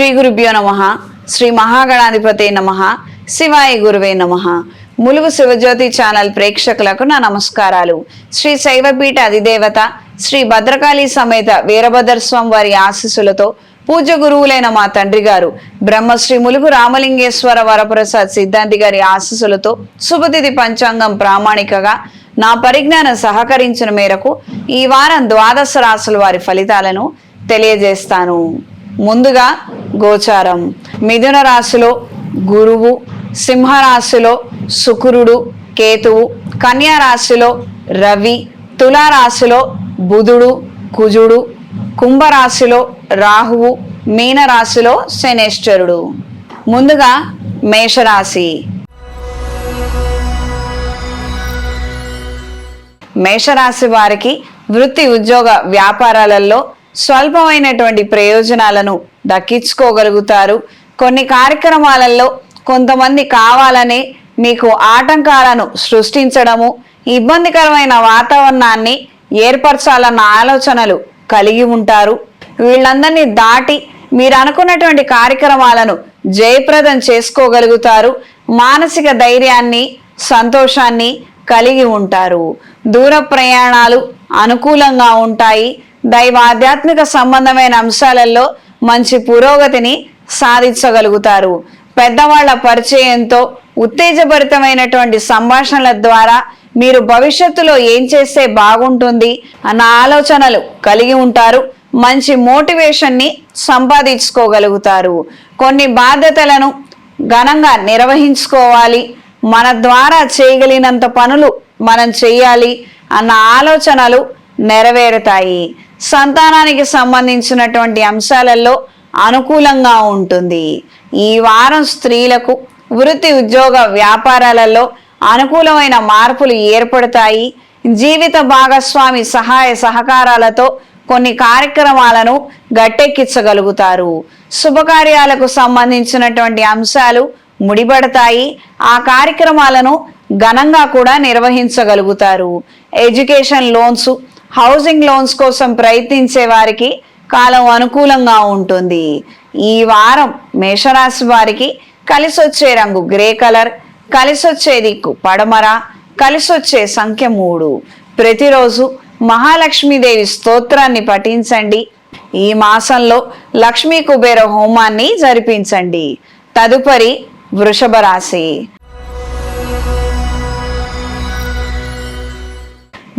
శ్రీ గురుభ్యో నమ శ్రీ మహాగణాధిపతి నమ శివాయి గురువే నమ. ములుగు శివజ్యోతి ఛానల్ ప్రేక్షకులకు నా నమస్కారాలు. శ్రీ శైవపీఠ అధిదేవత శ్రీ భద్రకాళి సమేత వీరభద్రస్వామి వారి ఆశీస్సులతో పూజ్య గురువులైన మా తండ్రి గారు బ్రహ్మశ్రీ ములుగు రామలింగేశ్వర వరప్రసాద్ సిద్ధాంతి గారి ఆశీస్సులతో శుభతిథి పంచాంగం ప్రామాణికగా నా పరిజ్ఞానం సహకరించిన మేరకు ఈ వారం ద్వాదశ రాసుల వారి ఫలితాలను తెలియజేస్తాను. ముందుగా గోచారం. మిథున రాశిలో గురువు సింహరాశిలో శుక్రుడు కేతువు కన్యా రాశిలో రవి తులారాశిలో బుధుడు కుజుడు కుంభరాశిలో రాహువు మీనరాశిలో శనేశ్వరుడు. ముందుగా మేషరాశి. మేషరాశి వారికి వృత్తి ఉద్యోగ వ్యాపారాలలో స్వల్పమైనటువంటి ప్రయోజనాలను దక్కించుకోగలుగుతారు. కొన్ని కార్యక్రమాలలో కొంతమంది కావాలని మీకు ఆటంకాలను సృష్టించడము ఇబ్బందికరమైన వాతావరణాన్ని ఏర్పరచాలన్న ఆలోచనలు కలిగి ఉంటారు. వీళ్ళందరినీ దాటి మీరు అనుకున్నటువంటి కార్యక్రమాలను జయప్రదం చేసుకోగలుగుతారు. మానసిక ధైర్యాన్ని సంతోషాన్ని కలిగి ఉంటారు. దూర ప్రయాణాలు అనుకూలంగా ఉంటాయి. దైవ ఆధ్యాత్మిక సంబంధమైన అంశాలలో మంచి పురోగతిని సాధించగలుగుతారు. పెద్దవాళ్ళ పరిచయంతో ఉత్తేజభరితమైనటువంటి సంభాషణల ద్వారా మీరు భవిష్యత్తులో ఏం చేస్తే బాగుంటుంది అన్న ఆలోచనలు కలిగి ఉంటారు. మంచి మోటివేషన్ని సంపాదించుకోగలుగుతారు. కొన్ని బాధ్యతలను ఘనంగా నిర్వహించుకోవాలి. మన ద్వారా చేయగలిగినంత పనులు మనం చేయాలి అన్న ఆలోచనలు నెరవేరుతాయి. సంతానానికి సంబంధించినటువంటి అంశాలలో అనుకూలంగా ఉంటుంది. ఈ వారం స్త్రీలకు వృత్తి ఉద్యోగ వ్యాపారాలలో అనుకూలమైన మార్పులు ఏర్పడతాయి. జీవిత భాగస్వామి సహాయ సహకారాలతో కొన్ని కార్యక్రమాలను గట్టెక్కించగలుగుతారు. శుభకార్యాలకు సంబంధించినటువంటి అంశాలు ముడిపడతాయి. ఆ కార్యక్రమాలను ఘనంగా కూడా నిర్వహించగలుగుతారు. ఎడ్యుకేషన్ లోన్స్ హౌసింగ్ లోన్స్ కోసం ప్రయత్నించే వారికి కాలం అనుకూలంగా ఉంటుంది. ఈ వారం మేషరాశి వారికి కలిసొచ్చే రంగు గ్రే కలర్ కలిసొచ్చే దిక్కు పడమర కలిసొచ్చే సంఖ్య మూడు. ప్రతిరోజు మహాలక్ష్మీదేవి స్తోత్రాన్ని పఠించండి. ఈ మాసంలో లక్ష్మీ కుబేర హోమాన్ని జరిపించండి. తదుపరి వృషభ రాశి.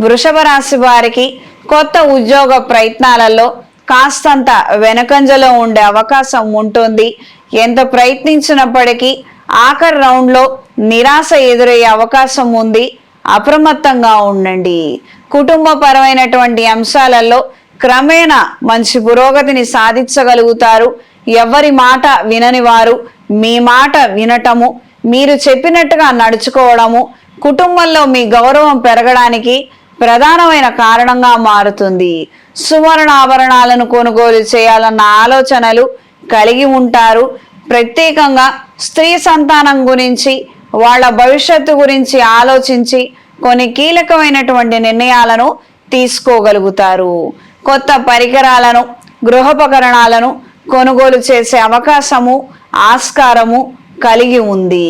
వృషభ రాశి వారికి కొత్త ఉద్యోగ ప్రయత్నాలలో కాస్తంత వెనకంజలో ఉండే అవకాశం ఉంటుంది. ఎంత ప్రయత్నించినప్పటికీ ఆఖరి రౌండ్లో నిరాశ ఎదురయ్యే అవకాశం ఉంది. అప్రమత్తంగా ఉండండి. కుటుంబపరమైనటువంటి అంశాలలో క్రమేణా మంచి పురోగతిని సాధించగలుగుతారు. ఎవరి మాట వినని వారు మీ మాట వినటము మీరు చెప్పినట్టుగా నడుచుకోవడము కుటుంబంలో మీ గౌరవం పెరగడానికి ప్రధానమైన కారణంగా మారుతుంది. సువర్ణ ఆభరణాలను కొనుగోలు చేయాలన్న ఆలోచనలు కలిగి ఉంటారు. ప్రత్యేకంగా స్త్రీ సంతానం గురించి వాళ్ళ భవిష్యత్తు గురించి ఆలోచించి కొన్ని కీలకమైనటువంటి నిర్ణయాలను తీసుకోగలుగుతారు. కొత్త పరికరాలను గృహోపకరణాలను కొనుగోలు చేసే అవకాశము ఆస్కారము కలిగి ఉంది.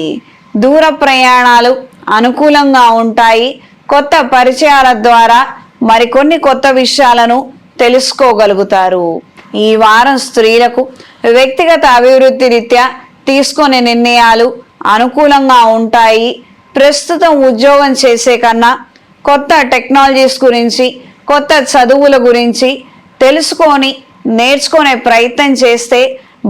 దూర ప్రయాణాలు అనుకూలంగా ఉంటాయి. కొత్త పరిచయాల ద్వారా మరికొన్ని కొత్త విషయాలను తెలుసుకోగలుగుతారు. ఈ వారం స్త్రీలకు వ్యక్తిగత అభివృద్ధి రీత్యా తీసుకునే నిర్ణయాలు అనుకూలంగా ఉంటాయి. ప్రస్తుతం ఉద్యోగం చేసే కన్నా కొత్త టెక్నాలజీస్ గురించి కొత్త చదువుల గురించి తెలుసుకొని నేర్చుకునే ప్రయత్నం చేస్తే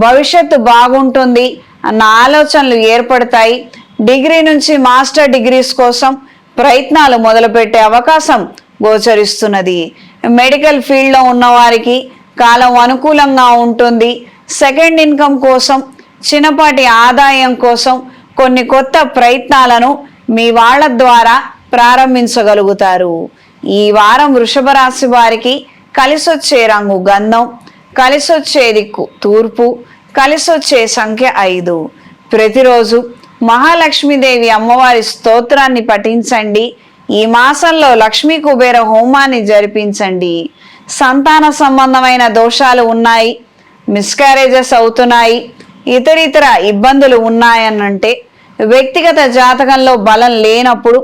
భవిష్యత్తు బాగుంటుంది అన్న ఆలోచనలు ఏర్పడతాయి. డిగ్రీ నుంచి మాస్టర్ డిగ్రీస్ కోసం ప్రయత్నాలు మొదలుపెట్టే అవకాశం గోచరిస్తున్నది. మెడికల్ ఫీల్డ్లో ఉన్నవారికి కాలం అనుకూలంగా ఉంటుంది. సెకండ్ ఇన్కమ్ కోసం చిన్నపాటి ఆదాయం కోసం కొన్ని కొత్త ప్రయత్నాలను మీ వాళ్ళ ద్వారా ప్రారంభించగలుగుతారు. ఈ వారం వృషభ రాశి వారికి కలిసొచ్చే రంగు గంధం కలిసొచ్చే దిక్కు తూర్పు కలిసొచ్చే సంఖ్య ఐదు. ప్రతిరోజు మహాలక్ష్మీదేవి అమ్మవారి స్తోత్రాన్ని పఠించండి. ఈ మాసంలో లక్ష్మీ కుబేర హోమాన్ని జరిపించండి. సంతాన సంబంధమైన దోషాలు ఉన్నాయి మిస్క్యారేజెస్ అవుతున్నాయి ఇతరితర ఇబ్బందులు ఉన్నాయనంటే వ్యక్తిగత జాతకంలో బలం లేనప్పుడు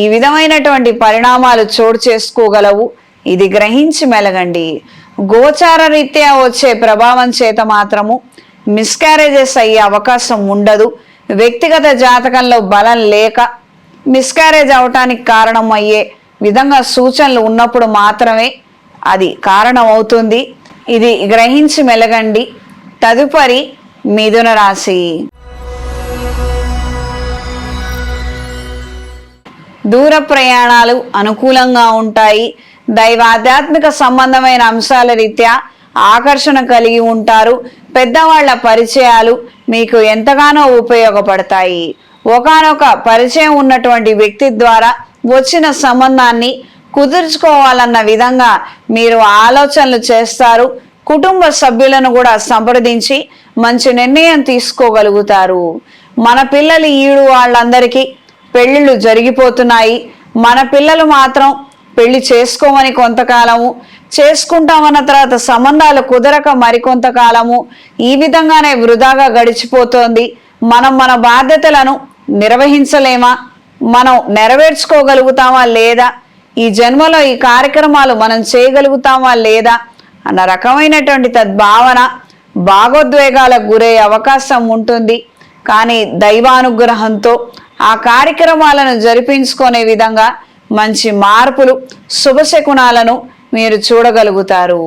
ఈ విధమైనటువంటి పరిణామాలు చోటు చేసుకోగలవు. ఇది గ్రహించి మెలగండి. గోచార రీత్యా వచ్చే ప్రభావం చేత మాత్రము మిస్క్యారేజెస్ అయ్యే అవకాశం ఉండదు. వ్యక్తిగత జాతకంలో బలం లేక మిస్క్యారేజ్ అవటానికి కారణం అయ్యే విధంగా సూచనలు ఉన్నప్పుడు మాత్రమే అది కారణం అవుతుంది ఇది గ్రహించి మెలగండి. తదుపరి మిథున రాశి. దూర ప్రయాణాలు అనుకూలంగా ఉంటాయి. దైవ ఆధ్యాత్మిక సంబంధమైన అంశాల రీత్యా ఆకర్షణ కలిగి ఉంటారు. పెద్దవాళ్ళ పరిచయాలు మీకు ఎంతగానో ఉపయోగపడతాయి. ఒకానొక పరిచయం ఉన్నటువంటి వ్యక్తి ద్వారా వచ్చిన సంబంధాన్ని కుదుర్చుకోవాలన్న విధంగా మీరు ఆలోచనలు చేస్తారు. కుటుంబ సభ్యులను కూడా సంప్రదించి మంచి నిర్ణయం తీసుకోగలుగుతారు. మన పిల్లలు ఈడు వాళ్ళందరికీ పెళ్ళిళ్ళు జరిగిపోతున్నాయి. మన పిల్లలు మాత్రం పెళ్ళి చేసుకోమని కొంతకాలము చేసుకుంటామన్న తర్వాత సంబంధాలు కుదరక మరికొంతకాలము ఈ విధంగానే వృధాగా గడిచిపోతోంది. మనం మన బాధ్యతలను నిర్వహించలేమా? మనం నెరవేర్చుకోగలుగుతామా లేదా? ఈ జన్మలో ఈ కార్యక్రమాలు మనం చేయగలుగుతామా లేదా? అన్న రకమైనటువంటి తద్భావన భాగోద్వేగాలకు గురయ్యే అవకాశం ఉంటుంది. కానీ దైవానుగ్రహంతో ఆ కార్యక్రమాలను జరిపించుకునే విధంగా మంచి మార్పులు శుభశకునాలను మీరు చూడగలుగుతారు.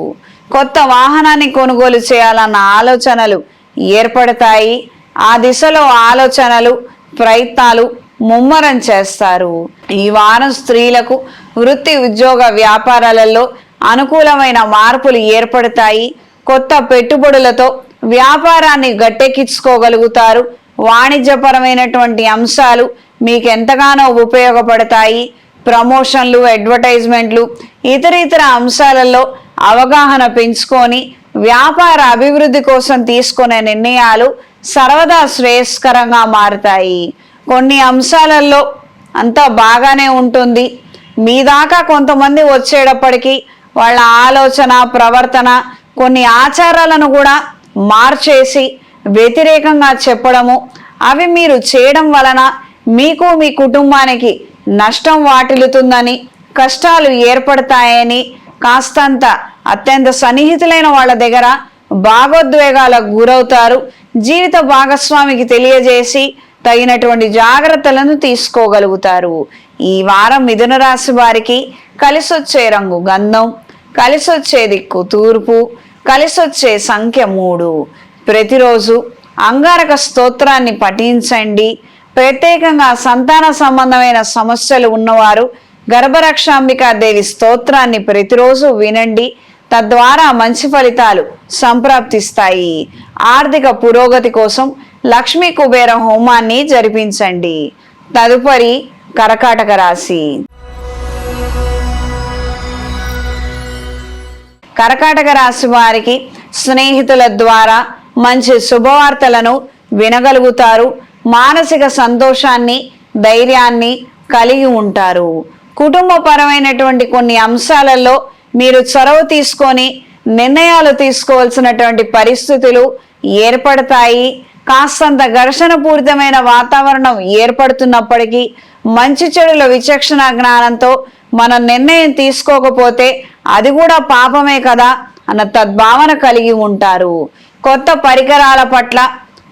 కొత్త వాహనాన్ని కొనుగోలు చేయాలన్న ఆలోచనలు ఏర్పడతాయి. ఆ దిశలో ఆలోచనలు ప్రయత్నాలు ముమ్మరం చేస్తారు. ఈ వారం స్త్రీలకు వృత్తి ఉద్యోగ వ్యాపారాలలో అనుకూలమైన మార్పులు ఏర్పడతాయి. కొత్త పెట్టుబడులతో వ్యాపారాన్ని గట్టెక్కించుకోగలుగుతారు. వాణిజ్యపరమైనటువంటి అంశాలు మీకు ఎంతగానో ఉపయోగపడతాయి. ప్రమోషన్లు అడ్వర్టైజ్మెంట్లు ఇతర ఇతర అంశాలలో అవగాహన పెంచుకొని వ్యాపార అభివృద్ధి కోసం తీసుకునే నిర్ణయాలు సర్వదా శ్రేయస్కరంగా మారుతాయి. కొన్ని అంశాలలో అంతా బాగానే ఉంటుంది. మీ దాకా కొంతమంది వచ్చేటప్పటికీ వాళ్ళ ఆలోచన ప్రవర్తన కొన్ని ఆచారాలను కూడా మార్చేసి వ్యతిరేకంగా చెప్పడము అవి మీరు చేయడం వలన మీకు మీ కుటుంబానికి నష్టం వాటిల్లుతుందని కష్టాలు ఏర్పడతాయని కాస్తంత అత్యంత సన్నిహితులైన వాళ్ళ దగ్గర భాగోద్వేగాలకు గురవుతారు. జీవిత భాగస్వామికి తెలియజేసి తగినటువంటి జాగ్రత్తలను తీసుకోగలుగుతారు. ఈ వారం మిథున రాశి వారికి కలిసొచ్చే రంగు గంధం కలిసొచ్చే దిక్కు తూర్పు కలిసొచ్చే సంఖ్య మూడు. ప్రతిరోజు అంగారక స్తోత్రాన్ని పఠించండి. ప్రత్యేకంగా సంతాన సంబంధమైన సమస్యలు ఉన్నవారు గర్భరక్షాంబికా దేవి స్తోత్రాన్ని ప్రతిరోజు వినండి. తద్వారా మంచి ఫలితాలు సంప్రాప్తిస్తాయి. ఆర్థిక పురోగతి కోసం లక్ష్మీ కుబేర హోమాన్ని జరిపించండి. తదుపరి కరకాటక రాశి. కర్కాటక రాశి వారికి స్నేహితుల ద్వారా మంచి శుభవార్తలను వినగలుగుతారు. మానసిక సంతోషాన్ని ధైర్యాన్ని కలిగి ఉంటారు. కుటుంబపరమైనటువంటి కొన్ని అంశాలలో మీరు చొరవ తీసుకొని నిర్ణయాలు తీసుకోవాల్సినటువంటి పరిస్థితులు ఏర్పడతాయి. కాస్తంత ఘర్షణ పూరితమైన వాతావరణం ఏర్పడుతున్నప్పటికీ మంచి చెడుల విచక్షణ జ్ఞానంతో మనం నిర్ణయం తీసుకోకపోతే అది కూడా పాపమే కదా అన్న తద్భావన కలిగి ఉంటారు. కొత్త పరికరాల పట్ల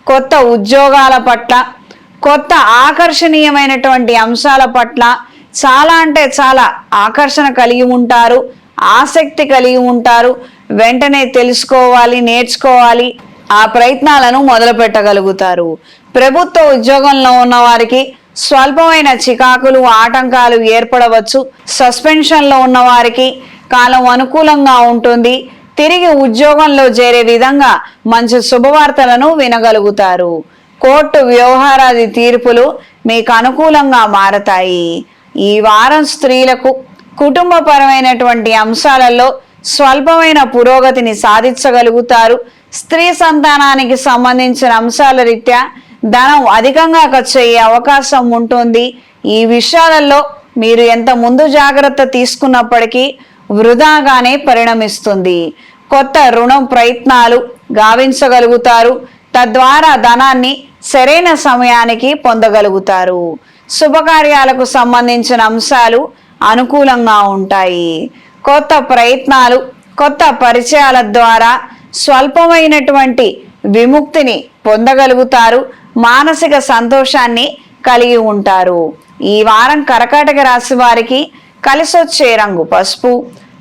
కొత్త ఉద్యోగాల పట్ల కొత్త ఆకర్షణీయమైనటువంటి అంశాల పట్ల చాలా అంటే చాలా ఆకర్షణ కలిగి ఉంటారు ఆసక్తి కలిగి ఉంటారు. వెంటనే తెలుసుకోవాలి నేర్చుకోవాలి. ఆ ప్రయత్నాలను మొదలు పెట్టగలుగుతారు. ప్రభుత్వ ఉద్యోగంలో ఉన్న వారికి స్వల్పమైన చికాకులు ఆటంకాలు ఏర్పడవచ్చు. సస్పెన్షన్లో ఉన్న వారికి కాలం అనుకూలంగా ఉంటుంది. తిరిగి ఉద్యోగంలో చేరే విధంగా మంచి శుభవార్తలను వినగలుగుతారు. కోర్టు వ్యవహారాది తీర్పులు మీకు అనుకూలంగా మారతాయి. ఈ వారం స్త్రీలకు కుటుంబపరమైనటువంటి అంశాలలో స్వల్పమైన పురోగతిని సాధించగలుగుతారు. స్త్రీ సంతానానికి సంబంధించిన అంశాల రీత్యా ధనం అధికంగా ఖర్చు అయ్యే అవకాశం ఉంటుంది. ఈ విషయాలలో మీరు ఎంత ముందు జాగ్రత్త తీసుకున్నప్పటికీ వృధాగానే పరిణమిస్తుంది. కొత్త రుణం ప్రయత్నాలు గావించగలుగుతారు. తద్వారా ధనాన్ని సరైన సమయానికి పొందగలుగుతారు. శుభకార్యాలకు సంబంధించిన అంశాలు అనుకూలంగా ఉంటాయి. కొత్త ప్రయత్నాలు కొత్త పరిచయాల ద్వారా స్వల్పమైనటువంటి విముక్తిని పొందగలుగుతారు. మానసిక సంతోషాన్ని కలిగి ఉంటారు. ఈ వారం కర్కాటక రాశి వారికి కలిసొచ్చే రంగు పసుపు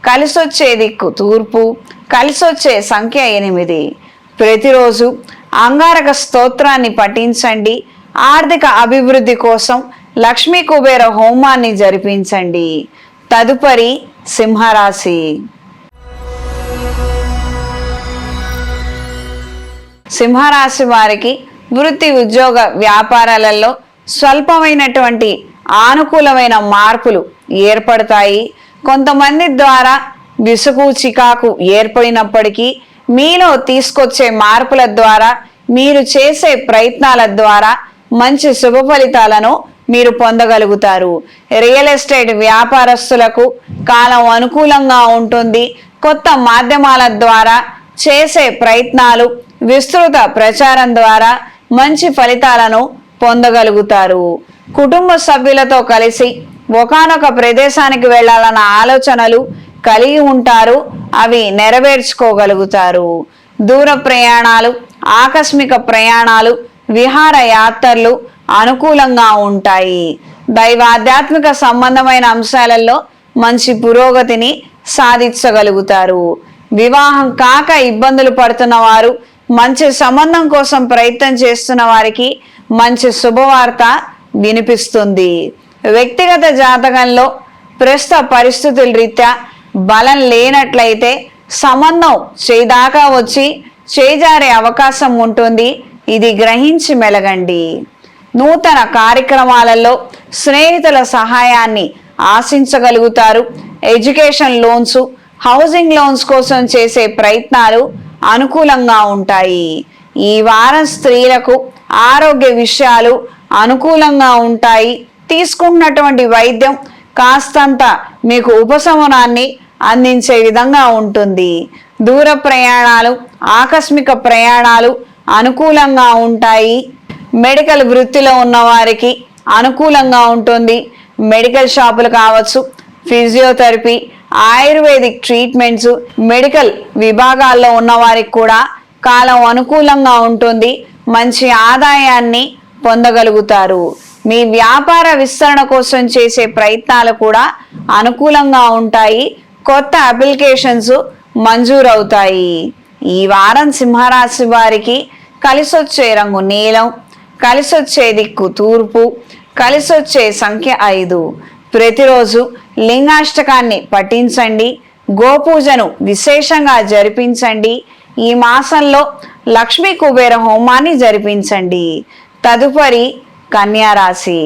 కలిసొచ్చే దిక్కు తూర్పు కలిసొచ్చే సంఖ్య ఎనిమిది. ప్రతిరోజు అంగారక స్తోత్రాన్ని పఠించండి. ఆర్థిక అభివృద్ధి కోసం లక్ష్మీ కుబేర హోమాన్ని జరిపించండి. తదుపరి సింహరాశి. సింహరాశి వారికి వృత్తి ఉద్యోగ వ్యాపారాలలో స్వల్పమైనటువంటి ఆనుకూలమైన మార్పులు ఏర్పడతాయి. కొంతమంది ద్వారా విసుగు చికాకు ఏర్పడినప్పటికీ మీలో తీసుకొచ్చే మార్పుల ద్వారా మీరు చేసే ప్రయత్నాల ద్వారా మంచి శుభ ఫలితాలను మీరు పొందగలుగుతారు. రియల్ ఎస్టేట్ వ్యాపారస్తులకు కాలం అనుకూలంగా ఉంటుంది. కొత్త మాధ్యమాల ద్వారా చేసే ప్రయత్నాలు విస్తృత ప్రచారం ద్వారా మంచి ఫలితాలను పొందగలుగుతారు. కుటుంబ సభ్యులతో కలిసి ఒకానొక ప్రదేశానికి వెళ్ళాలన్న ఆలోచనలు కలిగి ఉంటారు అవి నెరవేర్చుకోగలుగుతారు. దూర ప్రయాణాలు ఆకస్మిక ప్రయాణాలు విహార యాత్రలు అనుకూలంగా ఉంటాయి. దైవాధ్యాత్మిక సంబంధమైన అంశాలలో మంచి పురోగతిని సాధించగలుగుతారు. వివాహం కాక ఇబ్బందులు పడుతున్న వారు మంచి సంబంధం కోసం ప్రయత్నం చేస్తున్న వారికి మంచి శుభవార్త వినిపిస్తుంది. వ్యక్తిగత జాతకంలో ప్రస్తుత పరిస్థితుల రీత్యా బలం లేనట్లయితే సంబంధం చేదాకా వచ్చి చేజారే అవకాశం ఉంటుంది. ఇది గ్రహించి మెలగండి. నూతన కార్యక్రమాలలో స్నేహితుల సహాయాన్ని ఆశించగలుగుతారు. ఎడ్యుకేషన్ లోన్స్ హౌసింగ్ లోన్స్ కోసం చేసే ప్రయత్నాలు అనుకూలంగా ఉంటాయి. ఈ వారం స్త్రీలకు ఆరోగ్య విషయాలు అనుకూలంగా ఉంటాయి. తీసుకుంటున్నటువంటి వైద్యం కాస్తంత మీకు ఉపశమనాన్ని అందించే విధంగా ఉంటుంది. దూర ప్రయాణాలు ఆకస్మిక ప్రయాణాలు అనుకూలంగా ఉంటాయి. మెడికల్ వృత్తిలో ఉన్నవారికి అనుకూలంగా ఉంటుంది. మెడికల్ షాపులు కావచ్చు ఫిజియోథెరపీ ఆయుర్వేదిక్ ట్రీట్మెంట్స్ మెడికల్ విభాగాల్లో ఉన్నవారికి కూడా కాలం అనుకూలంగా ఉంటుంది. మంచి ఆదాయాన్ని పొందగలుగుతారు. మీ వ్యాపార విస్తరణ కోసం చేసే ప్రయత్నాలు కూడా అనుకూలంగా ఉంటాయి. కొత్త అప్లికేషన్స్ మంజూరవుతాయి. ఈ వారం సింహరాశి వారికి కలిసొచ్చే రంగు నీలం కలిసొచ్చే దిక్కు తూర్పు కలిసొచ్చే సంఖ్య ఐదు. ప్రతిరోజు లింగాష్టకాన్ని పఠించండి. గోపూజను విశేషంగా జరిపించండి. ఈ మాసంలో లక్ష్మీ కుబేర హోమాన్ని జరిపించండి. తదుపరి కన్యారాశి.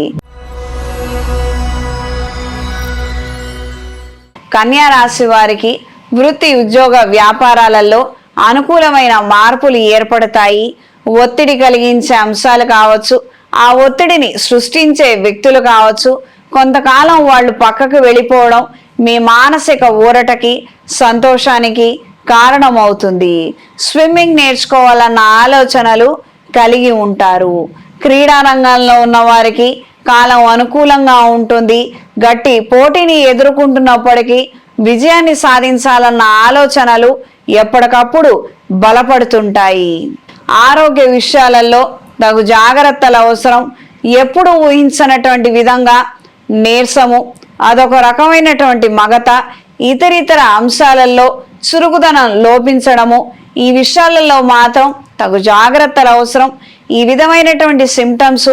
కన్యా రాశి వారికి వృత్తి ఉద్యోగ వ్యాపారాలలో అనుకూలమైన మార్పులు ఏర్పడతాయి. ఒత్తిడి కలిగించే అంశాలు కావచ్చు ఆ ఒత్తిడిని సృష్టించే వ్యక్తులు కావచ్చు. కొంతకాలం వాళ్ళు పక్కకు వెళ్ళిపోవడం మీ మానసిక ఊరటకి సంతోషానికి కారణమవుతుంది. స్విమ్మింగ్ నేర్చుకోవాలన్న ఆలోచనలు కలిగి ఉంటారు. క్రీడా రంగంలో ఉన్న వారికి కాలం అనుకూలంగా ఉంటుంది. గట్టి పోటీని ఎదుర్కొంటున్నప్పటికీ విజయాన్ని సాధించాలన్న ఆలోచనలు ఎప్పటికప్పుడు బలపడుతుంటాయి. ఆరోగ్య విషయాలలో తగు జాగ్రత్తలు అవసరం. ఎప్పుడు ఊహించనటువంటి విధంగా నీరసము అదొక రకమైనటువంటి మగత ఇతరితర అంశాలలో చురుకుదనం లోపించడము ఈ విషయాలలో మాత్రం తగు జాగ్రత్తలు అవసరం. ఈ విధమైనటువంటి సిమ్టమ్స్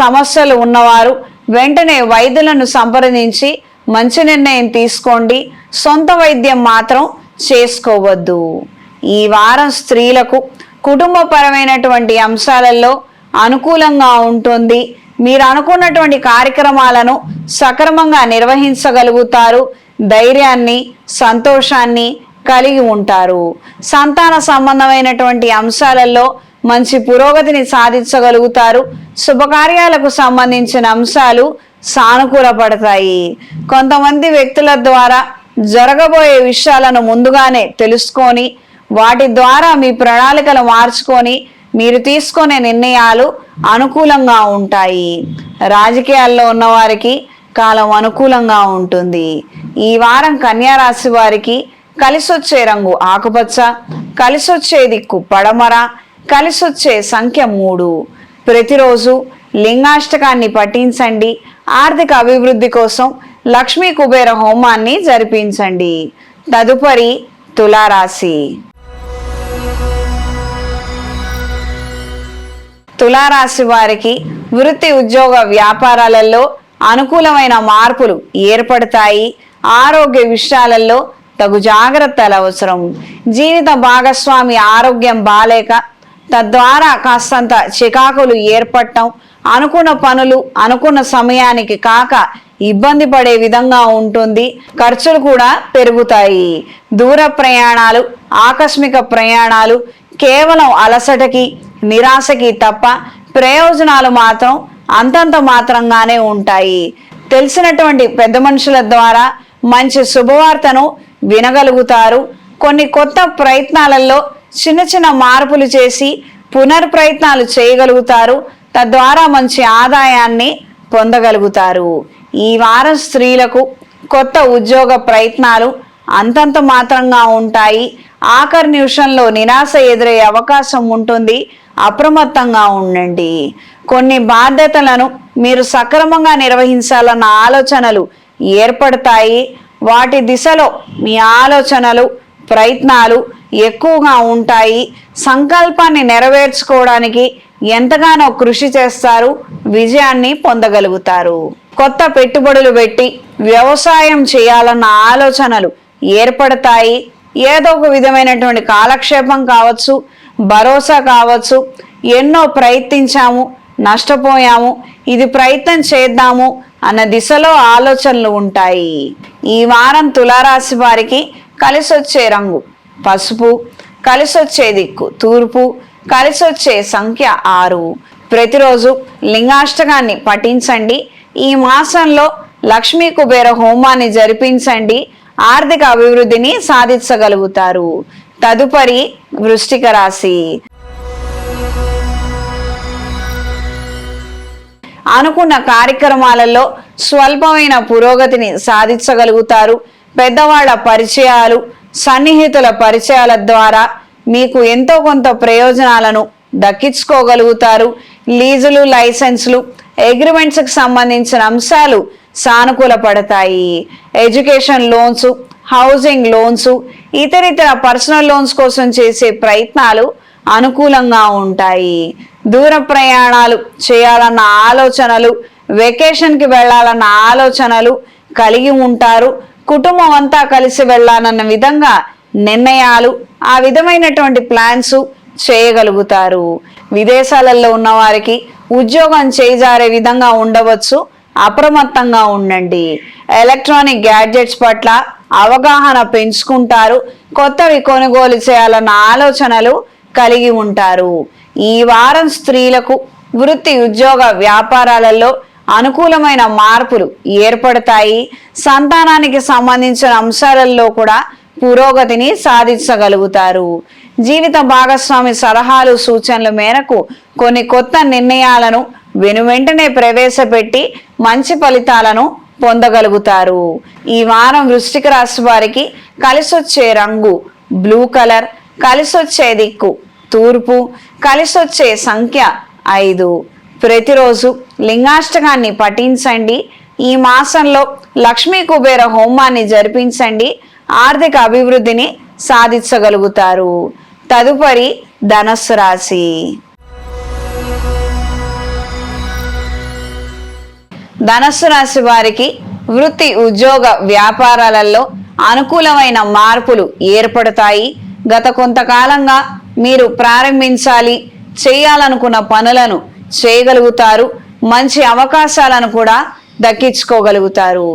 సమస్యలు ఉన్నవారు వెంటనే వైద్యులను సంప్రదించి మంచి నిర్ణయం తీసుకోండి. సొంత వైద్యం మాత్రం చేసుకోవద్దు. ఈ వారం స్త్రీలకు కుటుంబపరమైనటువంటి అంశాలలో అనుకూలంగా ఉంటుంది. మీరు అనుకున్నటువంటి కార్యక్రమాలను సక్రమంగా నిర్వహించగలుగుతారు. ధైర్యాన్ని సంతోషాన్ని కలిగి ఉంటారు. సంతాన సంబంధమైనటువంటి అంశాలలో మంచి పురోగతిని సాధించగలుగుతారు. శుభకార్యాలకు సంబంధించిన అంశాలు సానుకూలపడతాయి. కొంతమంది వ్యక్తుల ద్వారా జరగబోయే విషయాలను ముందుగానే తెలుసుకొని వాటి ద్వారా మీ ప్రణాళికలు మార్చుకొని మీరు తీసుకునే నిర్ణయాలు అనుకూలంగా ఉంటాయి. రాజకీయాల్లో ఉన్నవారికి కాలం అనుకూలంగా ఉంటుంది. ఈ వారం కన్యారాశి వారికి కలిసొచ్చే రంగు ఆకుపచ్చ కలిసొచ్చే దిక్కు పడమర కలిసొచ్చే సంఖ్య మూడు. ప్రతిరోజు లింగాష్టకాన్ని పఠించండి. ఆర్థిక అభివృద్ధి కోసం లక్ష్మీ కుబేర హోమాన్ని జరిపించండి. తదుపరి తులారాశి. తులారాశి వారికి వృత్తి ఉద్యోగ వ్యాపారాలలో అనుకూలమైన మార్పులు ఏర్పడతాయి. ఆరోగ్య విషయాలలో తగు జాగ్రత్తలు అవసరం. జీవిత భాగస్వామి ఆరోగ్యం బాలేక తద్వారా కాస్తంత చికాకులు ఏర్పడటం అనుకున్న పనులు అనుకున్న సమయానికి కాక ఇబ్బంది పడే విధంగా ఉంటుంది. ఖర్చులు కూడా పెరుగుతాయి. దూర ప్రయాణాలు ఆకస్మిక ప్రయాణాలు కేవలం అలసటకి నిరాశకి తప్ప ప్రయోజనాలు మాత్రం అంతంత మాత్రంగానే ఉంటాయి. తెలిసినటువంటి పెద్ద మనుషుల ద్వారా మంచి శుభవార్తను వినగలుగుతారు. కొన్ని కొత్త ప్రయత్నాలలో చిన్న చిన్న మార్పులు చేసి పునర్ప్రయత్నాలు చేయగలుగుతారు. తద్వారా మంచి ఆదాయాన్ని పొందగలుగుతారు. ఈ వారం స్త్రీలకు కొత్త ఉద్యోగ ప్రయత్నాలు అంతంత మాత్రంగా ఉంటాయి. ఆఖరి నిమిషంలో నిరాశ ఎదురయ్యే అవకాశం ఉంటుంది. అప్రమత్తంగా ఉండండి. కొన్ని బాధ్యతలను మీరు సక్రమంగా నిర్వహించాలన్న ఆలోచనలు ఏర్పడతాయి. వాటి దిశలో మీ ఆలోచనలు ప్రయత్నాలు ఎక్కువగా ఉంటాయి. సంకల్పాన్ని నెరవేర్చుకోవడానికి ఎంతగానో కృషి చేస్తారు విజయాన్ని పొందగలుగుతారు. కొత్త పెట్టుబడులు పెట్టి వ్యవసాయం చేయాలన్న ఆలోచనలు ఏర్పడతాయి. ఏదో ఒక విధమైనటువంటి కాలక్షేపం కావచ్చు భరోసా కావచ్చు ఎన్నో ప్రయత్నించాము నష్టపోయాము ఇది ప్రయత్నం చేద్దాము అన్న దిశలో ఆలోచనలు ఉంటాయి. ఈ వారం తులారాశి వారికి కలిసొచ్చే రంగు పసుపు కలిసొచ్చే దిక్కు తూర్పు కలిసొచ్చే సంఖ్య ఆరు. ప్రతిరోజు లింగాష్టకాన్ని పఠించండి. ఈ మాసంలో లక్ష్మీ కుబేర హోమాన్ని జరిపించండి. ఆర్థిక అభివృద్ధిని సాధించగలుగుతారు. తదుపరి వృష్టిక రాశి. అనుకున్న కార్యక్రమాలలో స్వల్పమైన పురోగతిని సాధించగలుగుతారు. పెద్దవాళ్ళ పరిచయాలు సన్నిహితుల పరిచయాల ద్వారా మీకు ఎంతో కొంత ప్రయోజనాలను దక్కించుకోగలుగుతారు. లీజులు లైసెన్స్లు అగ్రిమెంట్స్కి సంబంధించిన అంశాలు సానుకూల పడతాయి. ఎడ్యుకేషన్ లోన్స్ హౌసింగ్ లోన్స్ ఇతరితర పర్సనల్ లోన్స్ కోసం చేసే ప్రయత్నాలు అనుకూలంగా ఉంటాయి. దూర ప్రయాణాలు చేయాలన్న ఆలోచనలు వెకేషన్కి వెళ్ళాలన్న ఆలోచనలు కలిగి ఉంటారు. కుటుంబం అంతా కలిసి వెళ్ళాలన్న విధంగా నిర్ణయాలు ఆ విధమైనటువంటి ప్లాన్స్ చేయగలుగుతారు. విదేశాలలో ఉన్న వారికి ఉద్యోగం చేజారే విధంగా ఉండవచ్చు. అప్రమత్తంగా ఉండండి. ఎలక్ట్రానిక్ గ్యాడ్జెట్స్ పట్ల అవగాహన పెంచుకుంటారు. కొత్తవి కొనుగోలు చేయాలన్న ఆలోచనలు కలిగి ఉంటారు. ఈ వారం స్త్రీలకు వృత్తి ఉద్యోగ వ్యాపారాలలో అనుకూలమైన మార్పులు ఏర్పడతాయి. సంతానానికి సంబంధించిన అంశాలలో కూడా పురోగతిని సాధించగలుగుతారు. జీవిత భాగస్వామి సలహాలు సూచనల మేరకు కొన్ని కొత్త నిర్ణయాలను వెనువెంటనే ప్రవేశపెట్టి మంచి ఫలితాలను పొందగలుగుతారు. ఈ వారం వృశ్చిక రాశి వారికి కలిసొచ్చే రంగు బ్లూ కలర్ కలిసొచ్చే దిక్కు తూర్పు కలిసొచ్చే సంఖ్య ఐదు. ప్రతిరోజు లింగాష్టకాన్ని పఠించండి. ఈ మాసంలో లక్ష్మీ కుబేర హోమాన్ని జరిపించండి. ఆర్థిక అభివృద్ధిని సాధించగలుగుతారు. తదుపరి ధనస్సు రాశి. ధనస్సు రాశి వారికి వృత్తి ఉద్యోగ వ్యాపారాలలో అనుకూలమైన మార్పులు ఏర్పడతాయి. గత కొంతకాలంగా మీరు ప్రారంభించాలి. చేయాలనుకున్న పనులను చేయగలుగుతారు. మంచి అవకాశాలను కూడా దక్కించుకోగలుగుతారు.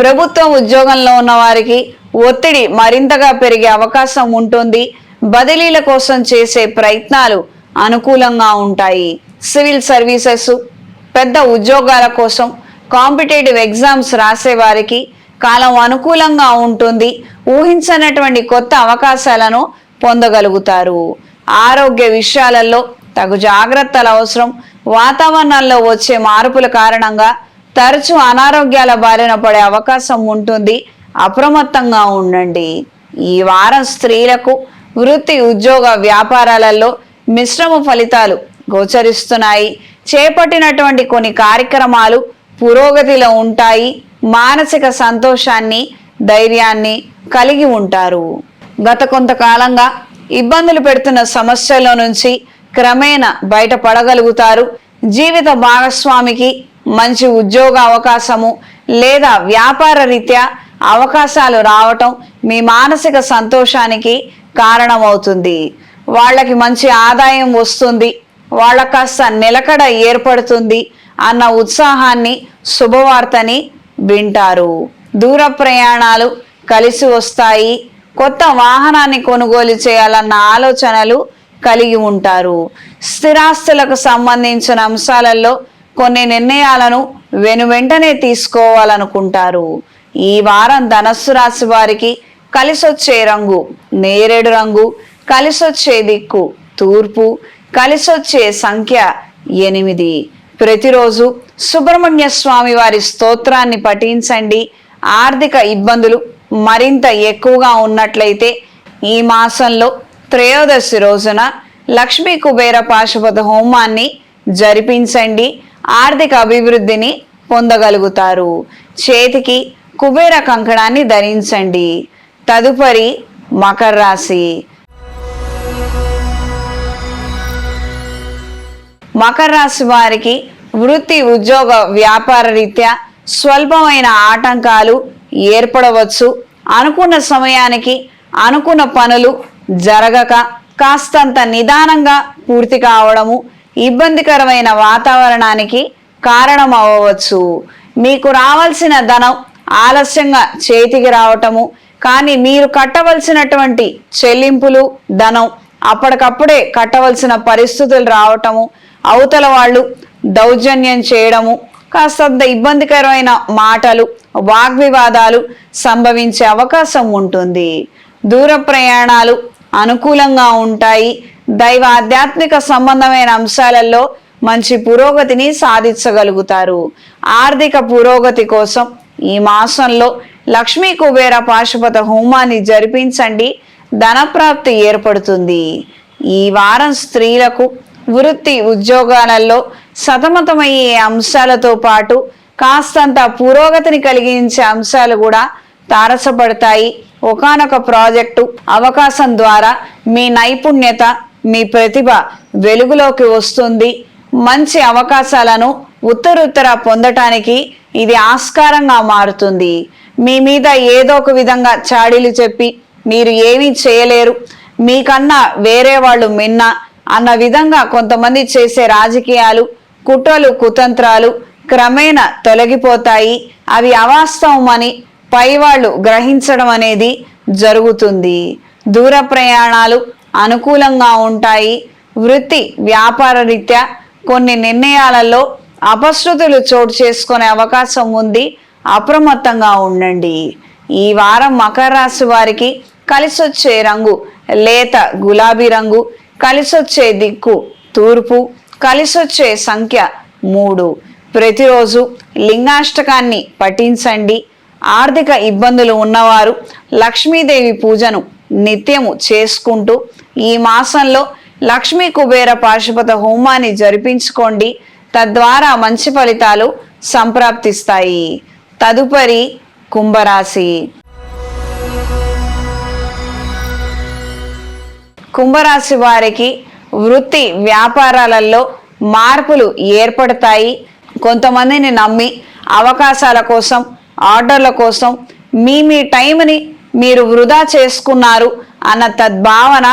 ప్రభుత్వ ఉద్యోగంలో ఉన్న వారికి ఒత్తిడి మరింతగా పెరిగే అవకాశం ఉంటుంది. బదిలీల కోసం చేసే ప్రయత్నాలు అనుకూలంగా ఉంటాయి. సివిల్ సర్వీసెస్ పెద్ద ఉద్యోగాల కోసం కాంపిటేటివ్ ఎగ్జామ్స్ రాసే వారికి కాలం అనుకూలంగా ఉంటుంది. ఊహించనటువంటి కొత్త అవకాశాలను పొందగలుగుతారు. ఆరోగ్య విషయాలలో తగు జాగ్రత్తలు అవసరం. వాతావరణంలో వచ్చే మార్పుల కారణంగా తరచూ అనారోగ్యాల బారిన పడే అవకాశం ఉంటుంది. అప్రమత్తంగా ఉండండి. ఈ వారం స్త్రీలకు వృత్తి ఉద్యోగ వ్యాపారాలలో మిశ్రమ ఫలితాలు గోచరిస్తున్నాయి. చేపట్టినటువంటి కొన్ని కార్యక్రమాలు పురోగతిలో ఉంటాయి. మానసిక సంతోషాన్ని ధైర్యాన్ని కలిగి ఉంటారు. గత కొంతకాలంగా ఇబ్బందులు పెడుతున్న సమస్యల నుంచి క్రమేణా బయటపడగలుగుతారు. జీవిత భాగస్వామికి మంచి ఉద్యోగ అవకాశము లేదా వ్యాపార రీత్యా అవకాశాలు రావటం మీ మానసిక సంతోషానికి కారణమవుతుంది. వాళ్ళకి మంచి ఆదాయం వస్తుంది. వాళ్ళ కాస్త నిలకడ ఏర్పడుతుంది అన్న ఉత్సాహాన్ని శుభవార్తని వింటారు. దూర ప్రయాణాలు కలిసి వస్తాయి. కొత్త వాహనాన్ని కొనుగోలు చేయాలన్న ఆలోచనలు కలిగి ఉంటారు. స్థిరాస్తులకు సంబంధించిన అంశాలలో కొన్ని నిర్ణయాలను వెనువెంటనే తీసుకోవాలనుకుంటారు. ఈ వారం ధనస్సు రాశి వారికి కలిసొచ్చే రంగు నేరేడు రంగు కలిసొచ్చే దిక్కు తూర్పు కలిసొచ్చే సంఖ్య ఎనిమిది. ప్రతిరోజు సుబ్రహ్మణ్య స్వామి వారి స్తోత్రాన్ని పఠించండి. ఆర్థిక ఇబ్బందులు మరింత ఎక్కువగా ఉన్నట్లయితే ఈ మాసంలో త్రయోదశి రోజున లక్ష్మీ కుబేర పాశుపత హోమాన్ని జరిపించండి. ఆర్థిక అభివృద్ధిని పొందగలుగుతారు. చేతికి కుబేర కంకణాన్ని ధరించండి. తదుపరి మకర రాశి. మకర రాశి వారికి వృత్తి ఉద్యోగ వ్యాపార రీత్యా స్వల్పమైన ఆటంకాలు ఏర్పడవచ్చు. అనుకున్న సమయానికి అనుకున్న పనులు జరగక కాస్తంత నిదానంగా పూర్తి కావడము ఇబ్బందికరమైన వాతావరణానికి కారణం అవ్వవచ్చు మీకు రావాల్సిన ధనం ఆలస్యంగా చేతికి రావటము కానీ మీరు కట్టవలసినటువంటి చెల్లింపులు ధనం అప్పటికప్పుడే కట్టవలసిన పరిస్థితులు రావటము అవతల వాళ్ళు దౌర్జన్యం చేయడము కాస్తంత ఇబ్బందికరమైన మాటలు వాగ్వివాదాలు సంభవించే అవకాశం ఉంటుంది. దూర ప్రయాణాలు అనుకూలంగా ఉంటాయి. దైవ ఆధ్యాత్మిక సంబంధమైన అంశాలలో మంచి పురోగతిని సాధించగలుగుతారు. ఆర్థిక పురోగతి కోసం ఈ మాసంలో లక్ష్మీ కుబేర పాశుపత హోమాన్ని జరిపించండి. ధనప్రాప్తి ఏర్పడుతుంది. ఈ వారం స్త్రీలకు వృత్తి ఉద్యోగాలలో సతమతమయ్యే అంశాలతో పాటు కాస్తంత పురోగతిని కలిగించే అంశాలు కూడా తారసపడతాయి. ఒకానొక ప్రాజెక్టు అవకాశం ద్వారా మీ నైపుణ్యత మీ ప్రతిభ వెలుగులోకి వస్తుంది. మంచి అవకాశాలను ఉత్తరుత్తర పొందటానికి ఇది ఆస్కారంగా మారుతుంది. మీ మీద ఏదో ఒక విధంగా చాడీలు చెప్పి మీరు ఏమీ చేయలేరు. మీకన్నా వేరే వాళ్ళు మిన్న అన్న విధంగా కొంతమంది చేసే రాజకీయాలు కుట్రలు కుతంత్రాలు క్రమేణా తొలగిపోతాయి. అవి అవాస్తవమని పైవాళ్ళు గ్రహించడం అనేది జరుగుతుంది. దూర ప్రయాణాలు అనుకూలంగా ఉంటాయి. వృత్తి వ్యాపార రీత్యా కొన్ని నిర్ణయాలలో అపశృతులు చోటు చేసుకునే అవకాశం ఉంది. అప్రమత్తంగా ఉండండి. ఈ వారం మకర రాశి వారికి కలిసొచ్చే రంగు లేత గులాబీ రంగు కలిసొచ్చే దిక్కు తూర్పు కలిసొచ్చే సంఖ్య మూడు. ప్రతిరోజు లింగాష్టకాన్ని పఠించండి. ఆర్థిక ఇబ్బందులు ఉన్నవారు లక్ష్మీదేవి పూజను నిత్యము చేసుకుంటూ ఈ మాసంలో లక్ష్మీ కుబేర పాశుపత హోమాన్ని జరిపించుకోండి. తద్వారా మంచి ఫలితాలు సంప్రాప్తిస్తాయి. తదుపరి కుంభరాశి. కుంభరాశి వారికి వృత్తి వ్యాపారాలలో మార్పులు ఏర్పడతాయి. కొంతమందిని నమ్మి అవకాశాల కోసం ఆర్డర్ల కోసం మీ మీ టైంని మీరు వృధా చేసుకున్నారు అన్న తద్భావన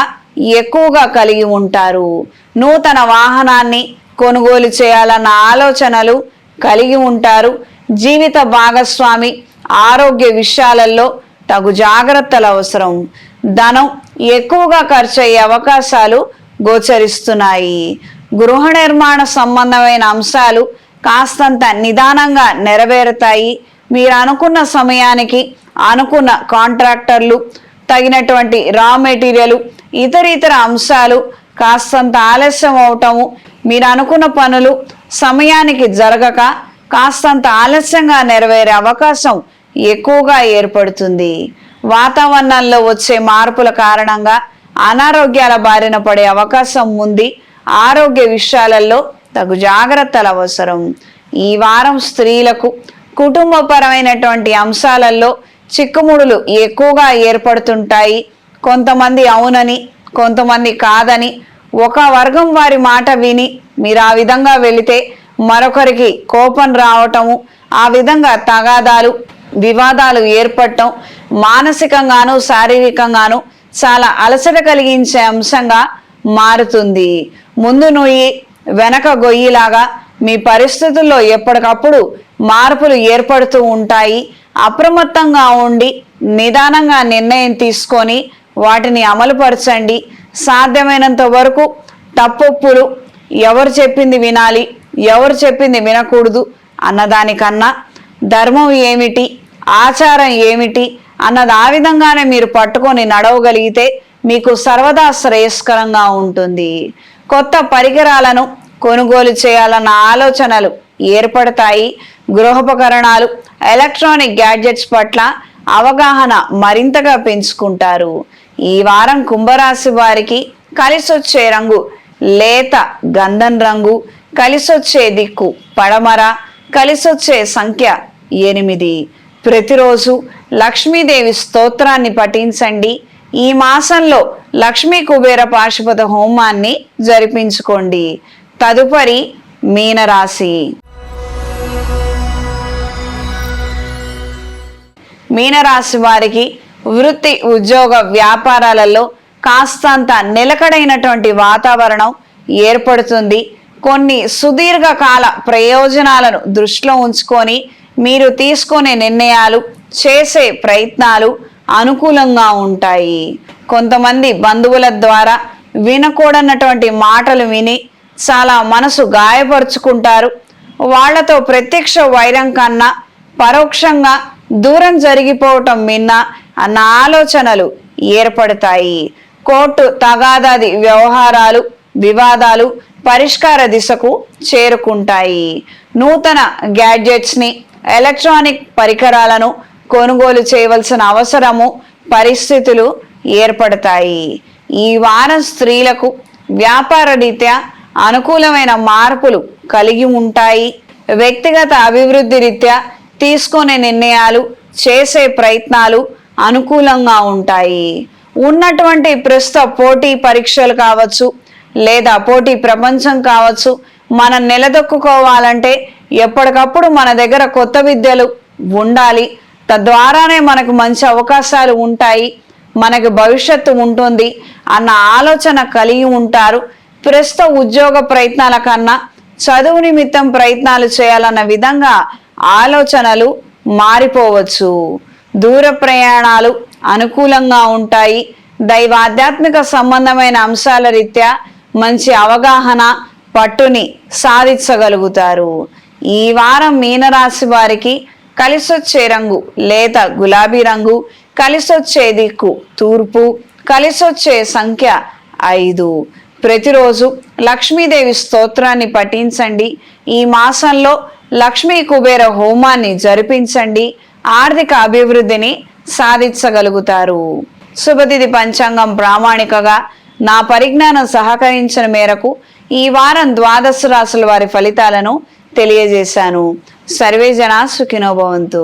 ఎక్కువగా కలిగి ఉంటారు. నూతన వాహనాన్ని కొనుగోలు చేయాలన్న ఆలోచనలు కలిగి ఉంటారు. జీవిత భాగస్వామి ఆరోగ్య విషయాలలో తగు జాగ్రత్తలు అవసరం. ధనం ఎక్కువగా ఖర్చు అయ్యే అవకాశాలు గోచరిస్తున్నాయి. గృహ నిర్మాణ సంబంధమైన అంశాలు కాస్తంత నిదానంగా నెరవేరుతాయి. మీరు అనుకున్న సమయానికి అనుకున్న కాంట్రాక్టర్లు తగినటువంటి రా మెటీరియల్ ఇతర ఇతర అంశాలు కాస్తంత ఆలస్యం అవటము మీరు అనుకున్న పనులు సమయానికి జరగక కాస్తంత ఆలస్యంగా నెరవేరే అవకాశం ఎక్కువగా ఏర్పడుతుంది. వాతావరణంలో వచ్చే మార్పుల కారణంగా అనారోగ్యాల బారిన పడే అవకాశం ఉంది. ఆరోగ్య విషయాలలో తగు జాగ్రత్తలు అవసరం. ఈ వారం స్త్రీలకు కుటుంబపరమైనటువంటి అంశాలలో చిక్కుముడులు ఎక్కువగా ఏర్పడుతుంటాయి. కొంతమంది అవునని కొంతమంది కాదని ఒక వర్గం వారి మాట విని మీరు ఆ విధంగా వెళితే మరొకరికి కోపం రావటము ఆ విధంగా తగాదాలు వివాదాలు ఏర్పడటం మానసికంగాను శారీరకంగాను చాలా అలసట కలిగించే అంశంగా మారుతుంది. ముందు నొయ్యి వెనక గొయ్యిలాగా మీ పరిస్థితుల్లో ఎప్పటికప్పుడు మార్పులు ఏర్పడుతూ ఉంటాయి. అప్రమత్తంగా ఉండి నిదానంగా నిర్ణయం తీసుకొని వాటిని అమలుపరచండి. సాధ్యమైనంత వరకు తప్పొప్పులు ఎవరు చెప్పింది వినాలి ఎవరు చెప్పింది వినకూడదు అన్నదానికన్నా ధర్మం ఏమిటి ఆచారం ఏమిటి అన్నది ఆ విధంగానే మీరు పట్టుకొని నడవగలిగితే మీకు సర్వదా శ్రేయస్కరంగా ఉంటుంది. కొత్త పరికరాలను కొనుగోలు చేయాలన్న ఆలోచనలు ఏర్పడతాయి. గృహోపకరణాలు ఎలక్ట్రానిక్ గ్యాడ్జెట్స్ పట్ల అవగాహన మరింతగా పెంచుకుంటారు. ఈ వారం కుంభరాశి వారికి కలిసొచ్చే రంగు లేత గంధం రంగు కలిసొచ్చే దిక్కు పడమర కలిసొచ్చే సంఖ్య ఎనిమిది. ప్రతిరోజు లక్ష్మీదేవి స్తోత్రాన్ని పఠించండి. ఈ మాసంలో లక్ష్మీ కుబేర పాశుపత హోమాన్ని జరిపించుకోండి. తదుపరి మీనరాశి. మీనరాశి వారికి వృత్తి ఉద్యోగ వ్యాపారాలలో కాస్తంత నిలకడైనటువంటి వాతావరణం ఏర్పడుతుంది. కొన్ని సుదీర్ఘకాల ప్రయోజనాలను దృష్టిలో ఉంచుకొని మీరు తీసుకునే నిర్ణయాలు చేసే ప్రయత్నాలు అనుకూలంగా ఉంటాయి. కొంతమంది బంధువుల ద్వారా వినకూడనటువంటి మాటలు విని చాలా మనసు గాయపరుచుకుంటారు. వాళ్ళతో ప్రత్యక్ష వైరం కన్నా పరోక్షంగా దూరం జరిగిపోవటం మిన్న అన్న ఆలోచనలు ఏర్పడతాయి. కోర్టు తగాదాది వ్యవహారాలు వివాదాలు పరిష్కార దిశకు చేరుకుంటాయి. నూతన గ్యాడ్జెట్స్ని ఎలక్ట్రానిక్ పరికరాలను కొనుగోలు చేయవలసిన అవసరము పరిస్థితులు ఏర్పడతాయి. ఈ వారం స్త్రీలకు వ్యాపార రీత్యా అనుకూలమైన మార్పులు కలిగి ఉంటాయి. వ్యక్తిగత అభివృద్ధి రీత్యా తీసుకునే నిర్ణయాలు చేసే ప్రయత్నాలు అనుకూలంగా ఉంటాయి. ఉన్నటువంటి ప్రస్తుత పోటీ పరీక్షలు కావచ్చు లేదా పోటీ ప్రపంచం కావచ్చు మనం నిలదొక్కుకోవాలంటే ఎప్పటికప్పుడు మన దగ్గర కొత్త విద్యలు ఉండాలి. తద్వారానే మనకు మంచి అవకాశాలు ఉంటాయి మనకి భవిష్యత్తు ఉంటుంది అన్న ఆలోచన కలిగి ఉంటారు. ప్రస్తుత ఉద్యోగ ప్రయత్నాల కన్నా చదువు నిమిత్తం ప్రయత్నాలు చేయాలన్న విధంగా ఆలోచనలు మారిపోవచ్చు. దూర ప్రయాణాలు అనుకూలంగా ఉంటాయి. దైవ ఆధ్యాత్మిక సంబంధమైన అంశాల రీత్యా మంచి అవగాహన పట్టుని సాధించగలుగుతారు. ఈ వారం మీనరాశి వారికి కలిసొచ్చే రంగు లేత గులాబీ రంగు కలిసొచ్చే దిక్కు తూర్పు కలిసొచ్చే సంఖ్య ఐదు. ప్రతిరోజు లక్ష్మీదేవి స్తోత్రాన్ని పఠించండి. ఈ మాసంలో లక్ష్మీ కుబేర హోమాన్ని జరిపించండి. ఆర్థిక అభివృద్ధిని సాధించగలుగుతారు. శుభతిథి పంచాంగం ప్రామాణికగా నా పరిజ్ఞానం సహకరించిన మేరకు ఈ వారం ద్వాదశ రాసుల వారి ఫలితాలను తెలియజేశాను. సర్వే జనా సుఖినోభవంతు